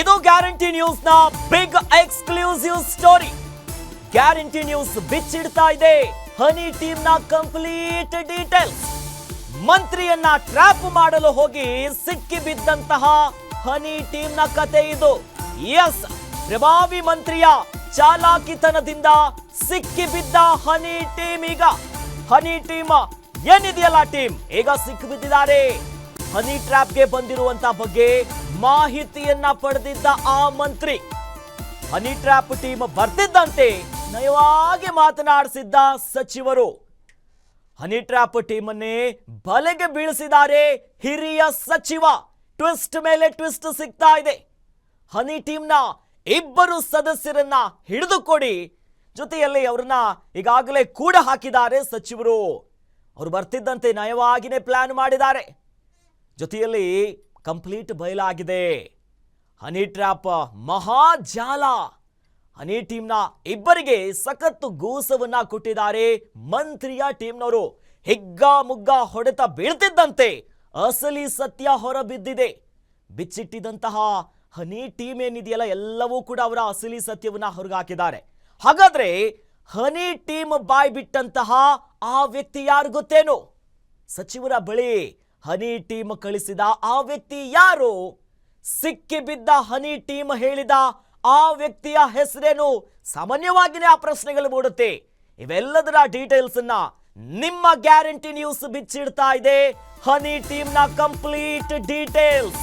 ಇದು guarantee ನ್ಯೂಸ್ನ big exclusive story. Guarantee news ಬಿಚ್ಚಿಡ್ತಾ ಇದೆ. Honey ಟೀಮ್ನ ಕಂಪ್ಲೀಟ್ ಡೀಟೇಲ್ ಮಂತ್ರಿಯನ್ನ ಟ್ರ್ಯಾಪ್ ಮಾಡಲು ಹೋಗಿ ಸಿಕ್ಕಿ ಬಿದ್ದಂತಹ ಹನಿ ಟೀಮ್ನ ಕತೆ ಇದು. ಎಸ್, ಪ್ರಭಾವಿ ಮಂತ್ರಿಯ ಚಾಲಾಕಿತನದಿಂದ ಸಿಕ್ಕಿ ಬಿದ್ದ ಹನಿ ಟೀಮ್ ಈಗ. ಹನಿ ಟೀಮ್ ಏನಿದೆಯಲ್ಲ ಟೀಮ್? ಈಗ ಸಿಕ್ಕಿ ಬಿದ್ದಿದ್ದಾರೆ ಹನಿ ಟ್ರ್ಯಾಪ್ಗೆ ಬಂದಿರುವಂತ ಬಗ್ಗೆ ಮಾಹಿತಿಯನ್ನ ಪಡೆದಿದ್ದ ಆ ಮಂತ್ರಿ. ಹನಿ ಟ್ರ್ಯಾಪ್ ಟೀಮ್ ಬರ್ತಿದ್ದಂತೆ ನಯವಾಗಿ ಮಾತನಾಡಿಸಿದ್ದ ಸಚಿವರು. ಹನಿ ಟ್ರ್ಯಾಪ್ ಟೀಮ್ ಅನ್ನೇ ಬಲೆಗೆ ಬೀಳಿಸಿದ್ದಾರೆ ಹಿರಿಯ ಸಚಿವ. ಟ್ವಿಸ್ಟ್ ಮೇಲೆ ಟ್ವಿಸ್ಟ್ ಸಿಗ್ತಾ ಇದೆ. ಹನಿ ಟೀಮ್ನ ಇಬ್ಬರು ಸದಸ್ಯರನ್ನ ಹಿಡಿದುಕೊಡಿ. ಜೊತೆಯಲ್ಲಿ ಅವ್ರನ್ನ ಈಗಾಗಲೇ ಕೂಡ ಹಾಕಿದ್ದಾರೆ ಸಚಿವರು. ಅವರು ಬರ್ತಿದ್ದಂತೆ ನಯವಾಗಿನೇ ಪ್ಲಾನ್ ಮಾಡಿದ್ದಾರೆ. ಜೊತೆಯಲ್ಲಿ ಕಂಪ್ಲೀಟ್ ಬಯಲಾಗಿದೆ. Honey trap ಮಹಾಜಾಲ. ಹನಿ ಟೀಮ್ನ ಇಬ್ಬರಿಗೆ ಸಖತ್ತು ಗೂಸವನ್ನ ಕೊಟ್ಟಿದ್ದಾರೆ ಮಂತ್ರಿಯ ಟೀಮ್ನವರು. ಹಿಗ್ಗ ಮುಗ್ಗ ಹೊಡೆತ ಬೀಳ್ತಿದ್ದಂತೆ ಅಸಲಿ ಸತ್ಯ ಹೊರಬಿದ್ದಿದೆ. ಬಿಚ್ಚಿಟ್ಟಿದಂತಹ ಹನಿ ಟೀಮ್ ಏನಿದೆಯಲ್ಲ, ಎಲ್ಲವೂ ಕೂಡ ಅವರ ಅಸಲಿ ಸತ್ಯವನ್ನ ಹೊರಗಾಕಿದ್ದಾರೆ. ಹಾಗಾದ್ರೆ ಹನಿ ಟೀಮ್ ಬಾಯ್ ಬಿಟ್ಟಂತಹ ಆ ವ್ಯಕ್ತಿ ಯಾರು ಗೊತ್ತೇನು? ಸಚಿವರ ಬಳಿ ಹನಿ ಟೀಮ್ ಕಳಿಸಿದ ಆ ವ್ಯಕ್ತಿ ಯಾರು? ಸಿಕ್ಕಿ ಬಿದ್ದ ಹನಿ ಟೀಮ್ ಹೇಳಿದ ಆ ವ್ಯಕ್ತಿಯ ಹೆಸರೇನು? ಸಾಮಾನ್ಯವಾಗಿನೇ ಆ ಪ್ರಶ್ನೆಗಳು ಮೂಡುತ್ತೆ. ಇವೆಲ್ಲದರ ಡೀಟೇಲ್ಸ್ ಅನ್ನ ನಿಮ್ಮ ಗ್ಯಾರಂಟಿ ನ್ಯೂಸ್ ಬಿಚ್ಚಿಡ್ತಾ ಇದೆ. ಹನಿ ಟೀಮ್ನ ಕಂಪ್ಲೀಟ್ ಡೀಟೇಲ್ಸ್